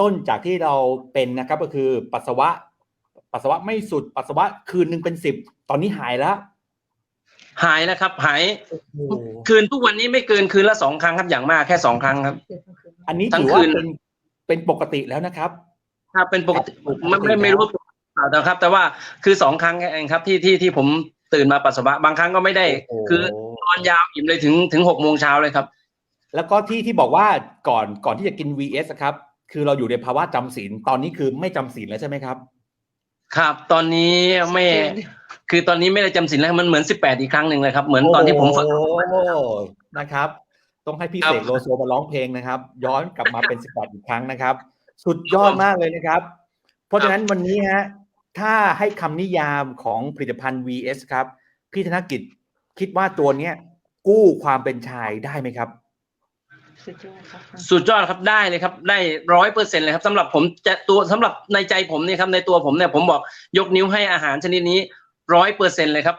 ต้นจากที่เราเป็นนะครับก็คือปัสสาวะ ปัสสาวะไม่สุดปัสสาวะคืนหนึ่งเป็นสิบตอนนี้หายแล้ว หายแล้วครับหายคืนทุกวันนี้ไม่เกินคืนละสองครั้งครับอย่างมากแค่สองครั้งครับ อันนี้ทั้งถือว่าคืนเป็นเป็นปกติแล้วนะครับถ้าเป็นปกติปกติไม่ไม่ไม่รู้นะครับ แต่ว่าคือสองครั้งเองครับที่ที่ที่ผมตื่นมาปัสสาวะบางครั้งก็ไม่ได้โอ้โหคือนอนยาวอิ่มเลยถึงถึงหกโมงเช้าเลยครับ แล้วก็ที่ที่บอกว่าก่อนก่อนที่จะกิน VS อะครับ คือเราอยู่ในภาวะจำศีลตอนนี้คือไม่จำศีลแล้วใช่ไหมครับ ครับ ตอนนี้ไม่คือตอนนี้ไม่ได้จำสินแล้วมันเหมือนสิบแปดอีกครั้งหนึ่งเลยครับ เหมือนตอนที่ผมฝึกโอ้นะครับ ต้องให้พี่ครับเสกโลโซมาร้องเพลงนะครับ ย้อนกลับมาเป็นสิบแปดอีกครั้งนะครับ สุดยอดมากเลยนะครับ เพราะฉะนั้นวันนี้ฮะถ้าให้คำนิยามของผลิตภัณฑ์ VS ครับ พี่ธนกิจคิดว่าตัวเนี้ยกู้ความเป็นชายได้ไหมครับ สุดยอดครับสุดยอดครับได้เลยครับ ได้ร้อยเปอร์เซ็นเลยครับสำหรับผมจะตัวสำหรับในใจผมเนี่ยครับในตัวผมเนี่ยผมบอกยกนิ้วให้อาหารชนิดนี้ร้อยเปอร์เซ็นเลยครับ